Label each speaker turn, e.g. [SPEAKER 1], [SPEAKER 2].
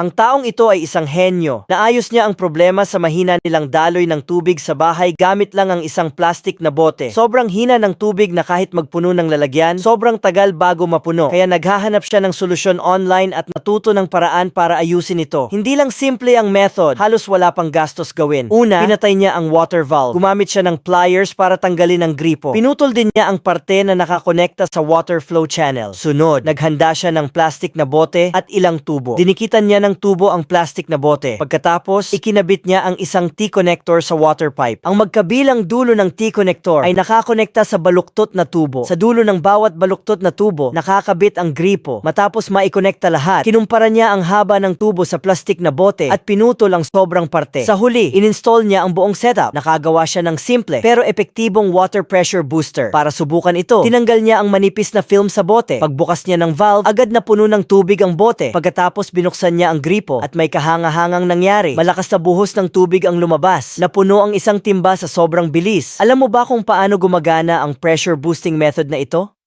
[SPEAKER 1] Ang taong ito ay isang henyo. Naayos niya ang problema sa mahina nilang daloy ng tubig sa bahay gamit lang ang isang plastic na bote. Sobrang hina ng tubig na kahit magpuno ng lalagyan, sobrang tagal bago mapuno. Kaya naghahanap siya ng solusyon online at natuto ng paraan para ayusin ito. Hindi lang simple ang method, halos wala pang gastos gawin. Una, pinatay niya ang water valve. Gumamit siya ng pliers para tanggalin ang gripo. Pinutol din niya ang parte na nakakonekta sa water flow channel. Sunod, naghanda siya ng plastic na bote at ilang tubo. Dinikitan niya ng tubo ang plastic na bote. Pagkatapos, ikinabit niya ang isang T-connector sa water pipe. Ang magkabilang dulo ng T-connector ay nakakonekta sa baluktot na tubo. Sa dulo ng bawat baluktot na tubo, nakakabit ang gripo. Matapos maikonekta lahat, kinumpara niya ang haba ng tubo sa plastic na bote at pinutol ang sobrang parte. Sa huli, ininstall niya ang buong setup. Nakagawa siya ng simple pero epektibong water pressure booster. Para subukan ito, tinanggal niya ang manipis na film sa bote. Pagbukas niya ng valve, agad na puno ng tubig ang bote. Pagkatapos binuksan niya ang gripo at may kahangahangang nangyari. Malakas na buhos ng tubig ang lumabas. Napuno ang isang timba sa sobrang bilis. Alam mo ba kung paano gumagana ang pressure boosting method na ito?